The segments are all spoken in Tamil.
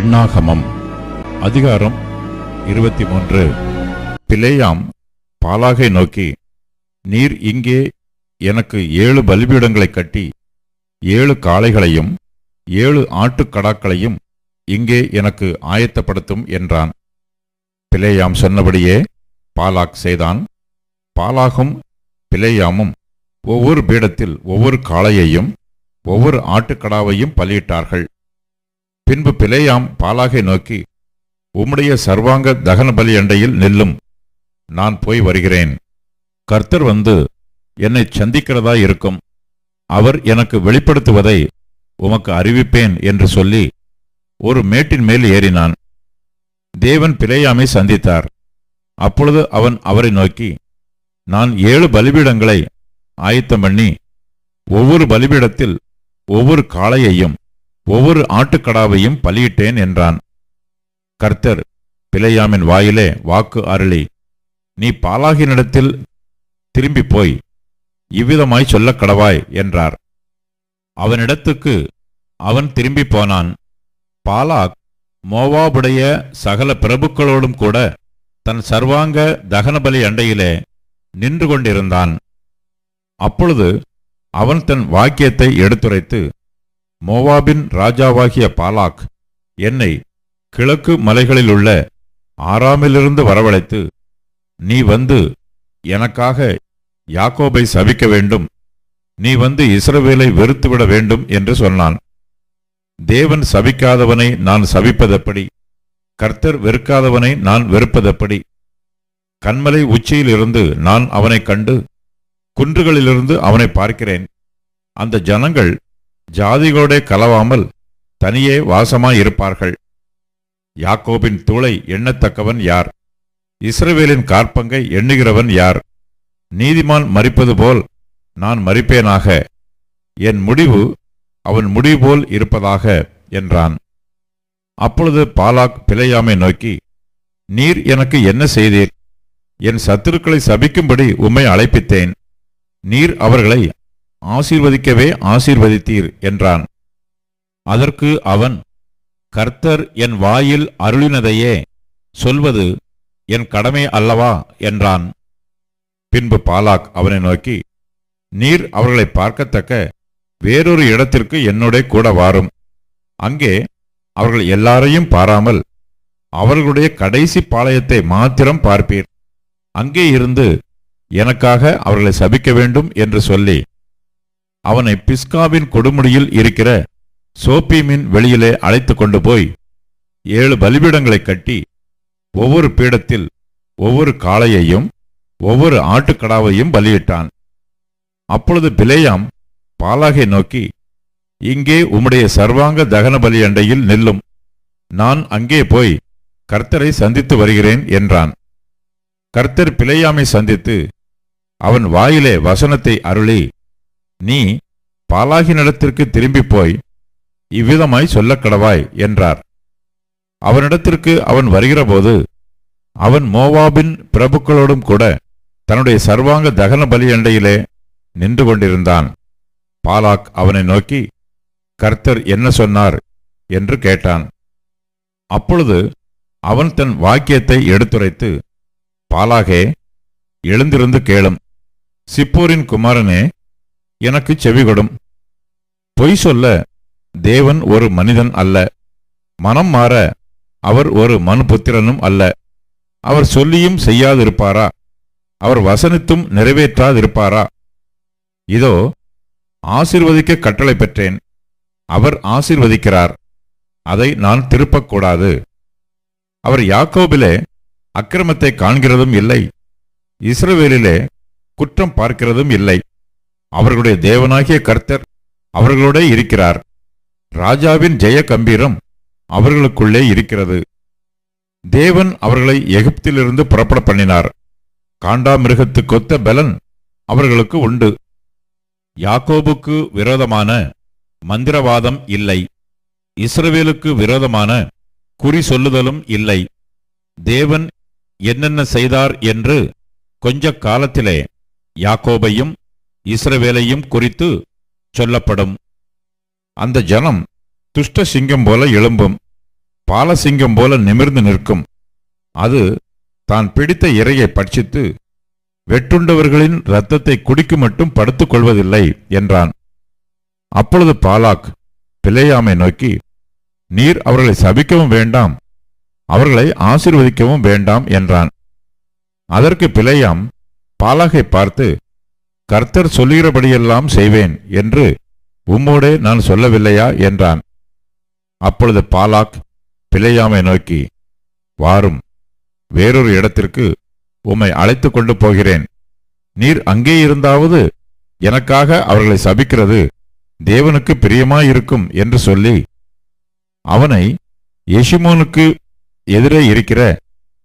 எண்ணாகமம் அதிகாரம் இருபத்தி மூன்று பிளேயாம் பாலாகை நோக்கி நீர் இங்கே எனக்கு ஏழு பலிபீடங்களை கட்டி ஏழு காளைகளையும் ஏழு ஆட்டுக்கடாக்களையும் இங்கே எனக்கு ஆயத்தப்படுத்தும் என்றான். பிளேயாம் சொன்னபடியே பாலாக் செய்தான். பாலாகும் பிளேயாமும் ஒவ்வொரு பீடத்தில் ஒவ்வொரு காளையையும் ஒவ்வொரு ஆட்டுக்கடாவையும் பலியிட்டார்கள். பின்பு பிழையாம் பாலாகை நோக்கி உம்முடைய சர்வாங்க தகன பலி அண்டையில் நில்லும். நான் போய் வருகிறேன். கர்த்தர் வந்து என்னை சந்திக்கிறதா இருக்கும். அவர் எனக்கு வெளிப்படுத்துவதை உமக்கு அறிவிப்பேன் என்று சொல்லி ஒரு மேட்டின் மேல் ஏறினான். தேவன் பிழையாமை சந்தித்தார். அப்பொழுது அவன் அவரை நோக்கி நான் ஏழு பலிபீடங்களை ஆயத்தம் பண்ணி ஒவ்வொரு பலிபீடத்தில் ஒவ்வொரு காளையையும் ஒவ்வொரு ஆட்டுக்கடாவையும் பலியிட்டேன் என்றான். கர்த்தர் பிழையாமின் வாயிலே வாக்கு அருளி நீ பாலாகினிடத்தில் திரும்பிப் போய் இவ்விதமாய் சொல்லக் கடவாய் என்றார். அவனிடத்துக்கு அவன் திரும்பிப் போனான். பாலாக் மோவாபுடைய சகல பிரபுக்களோடும் கூட தன் சர்வாங்க தகனபலி அண்டையிலே நின்று கொண்டிருந்தான். அப்பொழுது அவன் தன் வாக்கியத்தை எடுத்துரைத்து மோவாபின் ராஜாவாகிய பாலாக் என்னை கிழக்கு மலைகளிலுள்ள ஆறாமிலிருந்து வரவழைத்து நீ வந்து எனக்காக யாக்கோபை சபிக்க வேண்டும். நீ வந்து இஸ்ரவேலை வெறுத்துவிட வேண்டும் என்று சொன்னான். தேவன் சபிக்காதவனை நான் சபிப்பதெப்படி? கர்த்தர் வெறுக்காதவனை நான் வெறுப்பதெப்படி? கண்மலை உச்சியிலிருந்து நான் அவனைக் கண்டு குன்றுகளிலிருந்து அவனை பார்க்கிறேன். அந்த ஜனங்கள் ஜாதிகளோடே கலவாமல் தனியே வாசமாயிருப்பார்கள். யாக்கோபின் தூளை எண்ணத்தக்கவன் யார்? இஸ்ரவேலின் கார்பங்கை எண்ணுகிறவன் யார்? நீதிமான் மறிப்பது போல் நான் மறிப்பேனாக என் முடிவு அவன் முடிவு போல் இருப்பதாக என்றான். அப்பொழுது பாலாக் பிழையாமை நோக்கி நீர் எனக்கு என்ன செய்தீர்? என் சத்துருக்களை சபிக்கும்படி உம்மை அழைப்பித்தேன். நீர் அவர்களை ஆசீர்வதிக்கவே ஆசீர்வதித்தீர் என்றான். அதற்கு அவன் கர்த்தர் என் வாயில் அருளினதையே சொல்வது என் கடமை அல்லவா? என்றான். பின்பு பாலாக் அவனை நோக்கி நீர் அவர்களை பார்க்கத்தக்க வேறொரு இடத்திற்கு என்னோட கூட வாரும். அங்கே அவர்கள் எல்லாரையும் பாராமல் அவர்களுடைய கடைசி பாளையத்தை மாத்திரம் பார்ப்பீர். அங்கே இருந்து எனக்காக அவர்களை சபிக்க வேண்டும் என்று சொல்லி அவனை பிஸ்காவின் கொடுமுடியில் இருக்கிற சோப்பீமின் வெளியிலே அழைத்து கொண்டு போய் ஏழு பலிபீடங்களை கட்டி ஒவ்வொரு பீடத்தில் ஒவ்வொரு காளையையும் ஒவ்வொரு ஆட்டுக்கடாவையும் பலியிட்டான். அப்பொழுது பிலேயாம் பாலாகை நோக்கி இங்கே உம்முடைய சர்வாங்க தகன பலி அண்டையில் நில்லும். நான் அங்கே போய் கர்த்தரை சந்தித்து வருகிறேன் என்றான். கர்த்தர் பிழையாமை சந்தித்து அவன் வாயிலே வசனத்தை அருளி நீ பாலாகினிடத்திற்கு திரும்பிப் போய் இவ்விதமாய் சொல்லக் கடவாய் என்றார். அவனிடத்திற்கு அவன் வருகிறபோது அவன் மோவாபின் பிரபுக்களோடும் கூட தன்னுடைய சர்வாங்க தகன பலி அண்டையிலே நின்று கொண்டிருந்தான். பாலாக் அவனை நோக்கி கர்த்தர் என்ன சொன்னார்? என்று கேட்டான். அப்பொழுது அவன் தன் வாக்கியத்தை எடுத்துரைத்து பாலாகே எழுந்திருந்து கேளும். சிப்போரின் குமாரனே எனக்கு செவிகொடும் பொய் சொல்ல தேவன் ஒரு மனிதன் அல்ல. மனம் மாற அவர் ஒரு மனுபுத்திரனும் அல்ல. அவர் சொல்லியும் செய்யாதிருப்பாரா? அவர் வசனித்தும் நிறைவேற்றாதிருப்பாரா? இதோ ஆசிர்வதிக்க கட்டளை பெற்றேன். அவர் ஆசிர்வதிக்கிறார். அதை நான் திருப்பக்கூடாது. அவர் யாக்கோபிலே அக்கிரமத்தை காண்கிறதும் இல்லை. இஸ்ரவேலிலே குற்றம் பார்க்கிறதும் இல்லை. அவர்களுடைய தேவனாகிய கர்த்தர் அவர்களோட இருக்கிறார். ராஜாவின் ஜெய கம்பீரம் அவர்களுக்குள்ளே இருக்கிறது. தேவன் அவர்களை எகிப்திலிருந்து புறப்பட பண்ணினார். காண்டாமிருகத்து கொத்த பலன் அவர்களுக்கு உண்டு. யாக்கோபுக்கு விரோதமான மந்திரவாதம் இல்லை. இஸ்ரவேலுக்கு விரோதமான குறி சொல்லுதலும் இல்லை. தேவன் என்னென்ன செய்தார் என்று கொஞ்ச காலத்திலே யாக்கோபையும் இஸ்ரவேலையும் குறித்து சொல்லப்படும். அந்த ஜனம் துஷ்ட சிங்கம் போல எழும்பும் பாலசிங்கம் போல நிமிர்ந்து நிற்கும். அது தான் பிடித்த இரையை பட்சித்து வெட்டுண்டவர்களின் இரத்தத்தை குடிக்கு மட்டும் படுத்துக் கொள்வதில்லை என்றான். அப்பொழுது பாலாக் பிள்ளையாமை நோக்கி நீர் அவர்களை சபிக்கவும் வேண்டாம் அவர்களை ஆசிர்வதிக்கவும் வேண்டாம் என்றான். அதற்கு பிழையாம் பாலாகை பார்த்து கர்த்தர் சொல்லுகிறபடியெல்லாம் செய்வேன் என்று உம்மோடே நான் சொல்லவில்லையா? என்றான். அப்பொழுது பாலாக் பிழையாமை நோக்கி வாரும். வேறொரு இடத்திற்கு உம்மை அழைத்து கொண்டு போகிறேன். நீர் அங்கே இருந்தாவது எனக்காக அவர்களை சபிக்கிறது. தேவனுக்கு பிரியமாயிருக்கும் என்று சொல்லி அவனை எஷிமோனுக்கு எதிரே இருக்கிற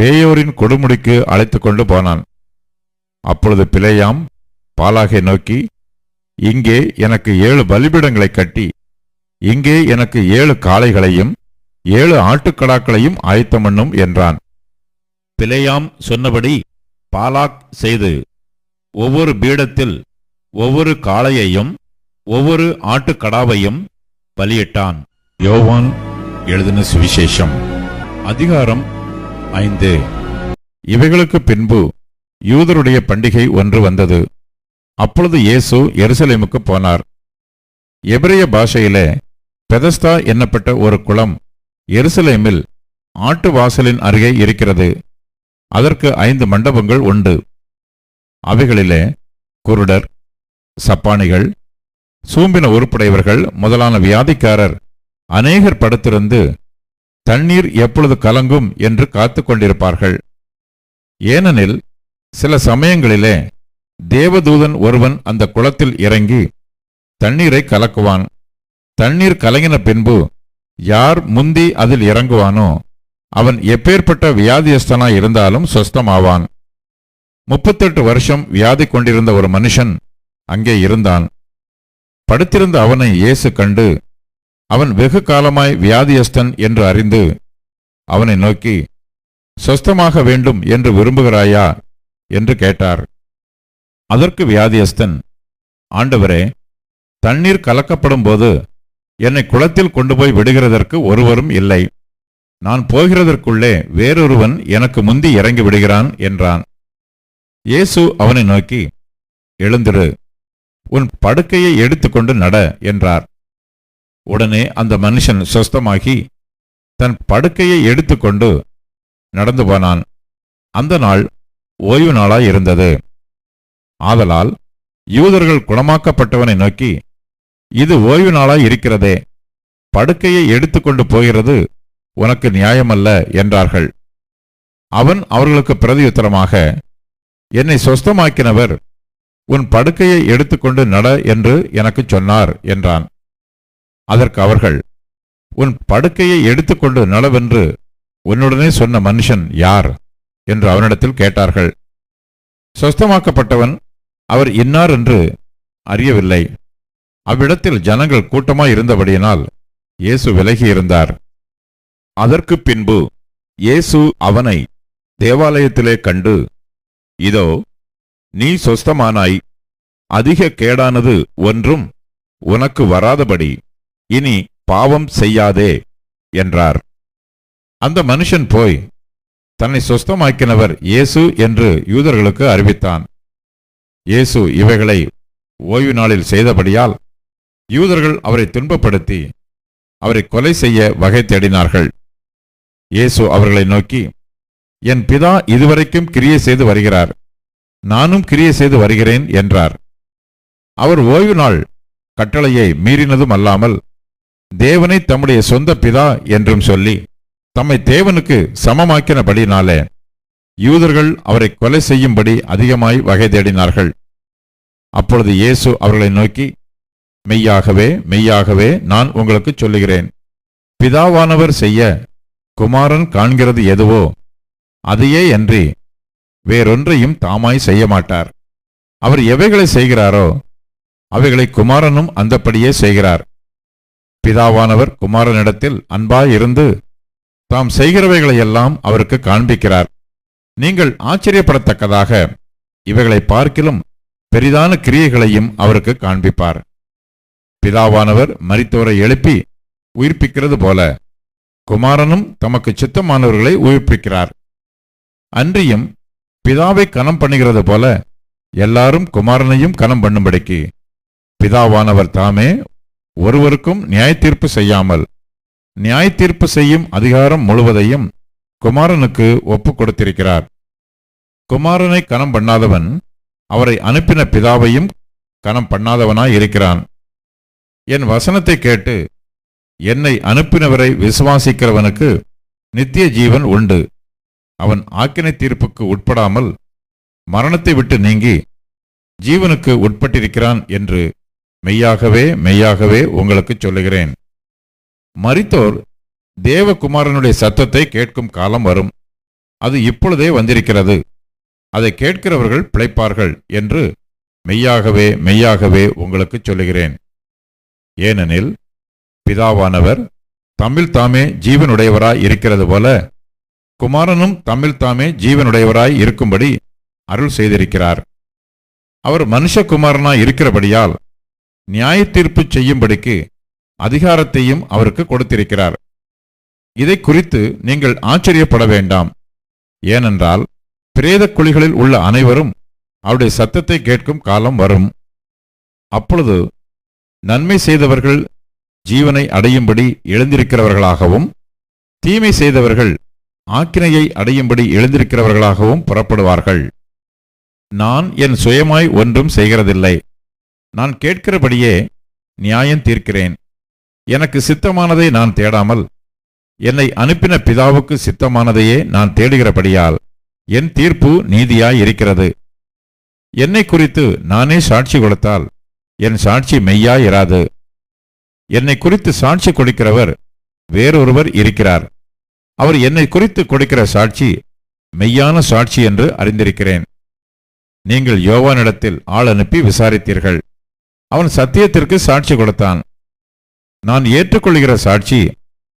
பேயோரின் கொடுமுடிக்கு அழைத்து கொண்டு போனான். அப்பொழுது பிழையாம் பாலாகை நோக்கி இங்கே எனக்கு ஏழு பலிபிடங்களை கட்டி இங்கே எனக்கு ஏழு காளைகளையும் ஏழு ஆட்டுக்கடாக்களையும் ஆயத்தமண்ணும் என்றான். பிழையாம் சொன்னபடி பாலாக் செய்து ஒவ்வொரு பீடத்தில் ஒவ்வொரு காளையையும் ஒவ்வொரு ஆட்டுக்கடாவையும் பலியிட்டான். யோவான் எழுதின சுவிசேஷம் அதிகாரம் ஐந்து. இவைகளுக்கு பின்பு யூதருடைய பண்டிகை ஒன்று வந்தது. அப்பொழுது இயேசு எருசலேமுக்கு போனார். எபிரிய பாஷையிலே பெதஸ்தா என்னப்பட்ட ஒரு குளம் எருசலேமில் ஆட்டு வாசலின் அருகே இருக்கிறது. அதற்கு ஐந்து மண்டபங்கள் உண்டு. அவைகளிலே குருடர் சப்பானிகள் சூம்பின உறுப்புடையவர்கள் முதலான வியாதிக்காரர் அநேகர் படுத்திருந்து தண்ணீர் எப்பொழுது கலங்கும் என்று காத்து கொண்டிருப்பார்கள் ஏனெனில் சில சமயங்களிலே தேவதூதன் ஒருவன் அந்த குளத்தில் இறங்கி தண்ணீரை கலக்குவான். தண்ணீர் கலங்கின பின்பு யார் முந்தி அதில் இறங்குவானோ அவன் எப்பேற்பட்ட வியாதியஸ்தனாய் இருந்தாலும் சொஸ்தமாவான் முப்பத்தெட்டு வருஷம் வியாதி கொண்டிருந்த ஒரு மனுஷன் அங்கே இருந்தான். படுத்திருந்த அவனை இயேசு கண்டு அவன் வெகு காலமாய் வியாதியஸ்தன் என்று அறிந்து அவனை நோக்கி சொஸ்தமாக வேண்டும் என்று விரும்புகிறாயா? என்று கேட்டார். அதற்கு வியாதியஸ்தன் ஆண்டவரே தண்ணீர் கலக்கப்படும் போது என்னை குளத்தில் கொண்டு போய் விடுகிறதற்கு ஒருவரும் இல்லை. நான் போகிறதற்குள்ளே வேறொருவன் எனக்கு முந்தி இறங்கி விடுகிறான் என்றான். இயேசு அவனை நோக்கி எழுந்திரு உன் படுக்கையை எடுத்துக்கொண்டு நட என்றார். உடனே அந்த மனுஷன் சொஸ்தமாகி தன் படுக்கையை எடுத்துக்கொண்டு நடந்து போனான். அந்த நாள் ஓய்வு நாளாய் இருந்தது. ஆதலால் யூதர்கள் குணமாக்கப்பட்டவனை நோக்கி இது ஓய்வு நாளாய் இருக்கிறதே. படுக்கையை எடுத்துக்கொண்டு போகிறது உனக்கு நியாயமல்ல என்றார்கள். அவன் அவர்களுக்கு பிரதியுத்தரமாக என்னை சொஸ்தமாக்கினவர் உன் படுக்கையை எடுத்துக்கொண்டு நட என்று எனக்குச் சொன்னார் என்றான். அதற்கு அவர்கள் உன் படுக்கையை எடுத்துக்கொண்டு நடவென்று உன்னுடனே சொன்ன மனுஷன் யார்? என்று அவனிடத்தில் கேட்டார்கள். சொஸ்தமாக்கப்பட்டவன் அவர் இன்னார் என்று அறியவில்லை. அவ்விடத்தில் ஜனங்கள் கூட்டமாய் இருந்தபடியினால் இயேசு விலகியிருந்தார். அதற்கு பின்பு இயேசு அவனை தேவாலயத்திலே கண்டு இதோ நீ சொஸ்தமானாய் அதிக கேடானது ஒன்றும் உனக்கு வராதபடி இனி பாவம் செய்யாதே என்றார். அந்த மனுஷன் போய் தன்னை சொஸ்தமாக்கினவர் இயேசு என்று யூதர்களுக்கு அறிவித்தான். இயேசு இவைகளை ஓய்வு நாளில் செய்தபடியால் யூதர்கள் அவரை துன்பப்படுத்தி அவரை கொலை செய்ய வகை தேடினார்கள். இயேசு அவர்களை நோக்கி என் பிதா இதுவரைக்கும் கிரியை செய்து வருகிறார். நானும் கிரியை செய்து வருகிறேன் என்றார். அவர் ஓய்வு நாள் கட்டளையை மீறினதும் அல்லாமல் தேவனை தம்முடைய சொந்த பிதா என்றும் சொல்லி தம்மை தேவனுக்கு சமமாக்கினபடினாலே யூதர்கள் அவரை கொலை செய்யும்படி அதிகமாய் வகை தேடினார்கள். அப்பொழுது இயேசு அவர்களை நோக்கி மெய்யாகவே மெய்யாகவே நான் உங்களுக்கு சொல்லுகிறேன். பிதாவானவர் செய்ய குமாரன் காண்கிறது எதுவோ அதையே அன்றி வேறொன்றையும் தாமாய் செய்ய மாட்டார். அவர் எவைகளை செய்கிறாரோ அவைகளை குமாரனும் அந்தப்படியே செய்கிறார். பிதாவானவர் குமாரனிடத்தில் அன்பாயிருந்து தாம் செய்கிறவைகளையெல்லாம் அவருக்கு காண்பிக்கிறார். நீங்கள் ஆச்சரியப்படத்தக்கதாக இவைகளை பார்க்கிலும் பெரிதான கிரியைகளையும் அவருக்கு காண்பிப்பார். பிதாவானவர் மரித்தோரை எழுப்பி உயிர்ப்பிக்கிறது போல குமாரனும் தமக்கு சித்தமானவர்களை உயிர்ப்பிக்கிறார். அன்றியும் பிதாவை கனம் பண்ணுகிறது போல எல்லாரும் குமாரனையும் கனம் பண்ணும்படிக்கு பிதாவானவர் தாமே ஒருவருக்கும் நியாயத்தீர்ப்பு செய்யாமல் நியாயத்தீர்ப்பு செய்யும் அதிகாரம் முழுவதையும் குமாரனுக்கு ஒப்புக் கொடுத்திருக்கிறார். குமாரனை கனம் பண்ணாதவன் அவரை அனுப்பின பிதாவையும் கணம் பண்ணாதவனாய் இருக்கிறான். என் வசனத்தை கேட்டு என்னை அனுப்பினவரை விசுவாசிக்கிறவனுக்கு நித்திய ஜீவன் உண்டு. அவன் ஆக்கினை தீர்ப்புக்கு உட்படாமல் மரணத்தை விட்டு நீங்கி ஜீவனுக்கு உட்பட்டிருக்கிறான் என்று மெய்யாகவே மெய்யாகவே உங்களுக்கு சொல்லுகிறேன். மரித்தோர் தேவகுமாரனுடைய சத்தத்தை கேட்கும் காலம் வரும். அது இப்பொழுதே வந்திருக்கிறது. அதை கேட்கிறவர்கள் பிழைப்பார்கள் என்று மெய்யாகவே மெய்யாகவே உங்களுக்கு சொல்லுகிறேன். ஏனெனில் பிதாவானவர் தமிழ் தாமே ஜீவனுடையவராய் இருக்கிறது போல குமாரனும் தமிழ் தாமே ஜீவனுடையவராய் இருக்கும்படி அருள் செய்திருக்கிறார். அவர் மனுஷகுமாரனாய் இருக்கிறபடியால் நியாய தீர்ப்பு செய்யும்படிக்கு அதிகாரத்தையும் அவருக்கு கொடுத்திருக்கிறார். இதை குறித்து நீங்கள் ஆச்சரியப்பட வேண்டாம். ஏனென்றால் பிரேத குழிகளில் உள்ள அனைவரும் அவருடைய சத்தத்தை கேட்கும் காலம் வரும். அப்பொழுது நன்மை செய்தவர்கள் ஜீவனை அடையும்படி எழுந்திருக்கிறவர்களாகவும் தீமை செய்தவர்கள் ஆக்கினையை அடையும்படி எழுந்திருக்கிறவர்களாகவும் புறப்படுவார்கள். நான் என் சுயமாய் ஒன்றும் செய்கிறதில்லை. நான் கேட்கிறபடியே நியாயம் தீர்க்கிறேன். எனக்கு சித்தமானதை நான் தேடாமல் என்னை அனுப்பின பிதாவுக்கு சித்தமானதையே நான் தேடுகிறபடியால் என் தீர்ப்பு நீதியாய் இருக்கிறது என்னை குறித்து நானே சாட்சி கொடுத்தால் என் சாட்சி மெய்யாய் இராது என்னை குறித்து சாட்சி கொடுக்கிறவர் வேறொருவர் இருக்கிறார். அவர் என்னை குறித்து கொடுக்கிற சாட்சி மெய்யான சாட்சி என்று அறிந்திருக்கிறேன். நீங்கள் யோவானிடத்தில் ஆள் அனுப்பி விசாரித்தீர்கள். அவன் சத்தியத்திற்கு சாட்சி கொடுத்தான். நான் ஏற்றுக்கொள்கிற சாட்சி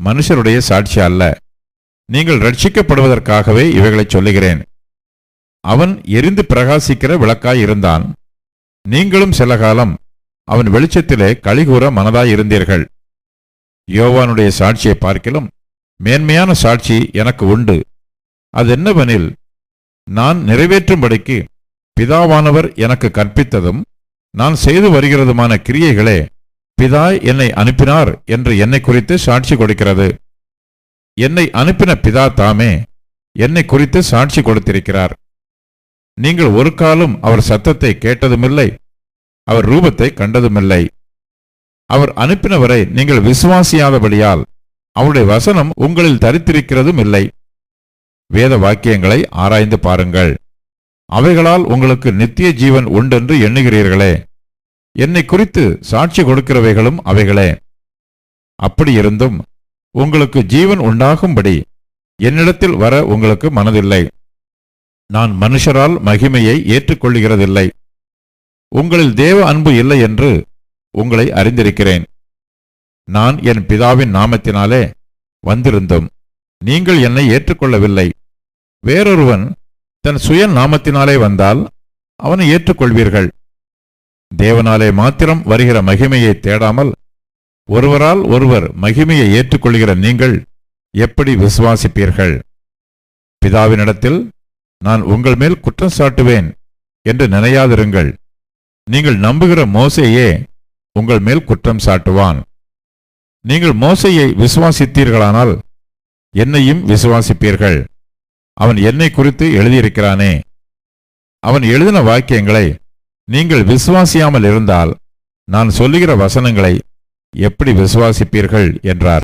மனுஷருடைய சாட்சி அல்ல. நீங்கள் ரட்சிக்கப்படுவதற்காகவே இவைகளை சொல்லுகிறேன். அவன் எரிந்து பிரகாசிக்கிற விளக்காய் இருந்தான். நீங்களும் சில காலம் அவன் வெளிச்சத்திலே கலிகூற மனதாய் இருந்தீர்கள். யோவானுடைய சாட்சியை பார்க்கிலும் மேன்மையான சாட்சி எனக்கு உண்டு. அது என்னவெனில் நான் நிறைவேற்றும்படிக்கு பிதாவானவர் எனக்கு கற்பித்ததும் நான் செய்து வருகிறதுமான கிரியைகளே பிதா என்னை அனுப்பினார் என்று என்னை குறித்து சாட்சி கொடுக்கிறது. என்னை அனுப்பின பிதா தாமே என்னை குறித்து சாட்சி கொடுத்திருக்கிறார். நீங்கள் ஒரு காலம் அவர் சத்தத்தை கேட்டதுமில்லை அவர் ரூபத்தை கண்டதுமில்லை. அவர் அனுப்பினவரை நீங்கள் விசுவாசியாதபடியால் அவருடைய வசனம் உங்களில் தரித்திருக்கிறதும் இல்லை வேத வாக்கியங்களை ஆராய்ந்து பாருங்கள். அவைகளால் உங்களுக்கு நித்திய ஜீவன் உண்டென்று எண்ணுகிறீர்களே. என்னை குறித்து சாட்சி கொடுக்கிறவைகளும் அவைகளே. அப்படியிருந்தும் உங்களுக்கு ஜீவன் உண்டாகும்படி என்னிடத்தில் வர உங்களுக்கு மனதில்லை. நான் மனுஷரால் மகிமையை ஏற்றுக்கொள்கிறதில்லை. உங்களில் தேவ அன்பு இல்லை என்று உங்களை அறிந்திருக்கிறேன். நான் என் பிதாவின் நாமத்தினாலே வந்திருந்தும். நீங்கள் என்னை ஏற்றுக்கொள்ளவில்லை. வேறொருவன் தன் சுய நாமத்தினாலே வந்தால் அவனை ஏற்றுக்கொள்வீர்கள். தேவனாலே மாத்திரம் வருகிற மகிமையை தேடாமல் ஒருவரால் ஒருவர் மகிமையை ஏற்றுக்கொள்கிற நீங்கள் எப்படி விசுவாசிப்பீர்கள்? பிதாவினிடத்தில் நான் உங்கள் மேல் குற்றம் சாட்டுவேன் என்று நினையாதிருங்கள். நீங்கள் நம்புகிற மோசையே உங்கள் மேல் குற்றம் சாட்டுவான். நீங்கள் மோசையை விசுவாசித்தீர்களானால் என்னையும் விசுவாசிப்பீர்கள். அவன் என்னை குறித்து எழுதியிருக்கிறானே. அவன் எழுதின வாக்கியங்களை நீங்கள் விசுவாசியாமல் இருந்தால் நான் சொல்லுகிற வசனங்களை எப்படி விசுவாசிப்பீர்கள்? என்றார்.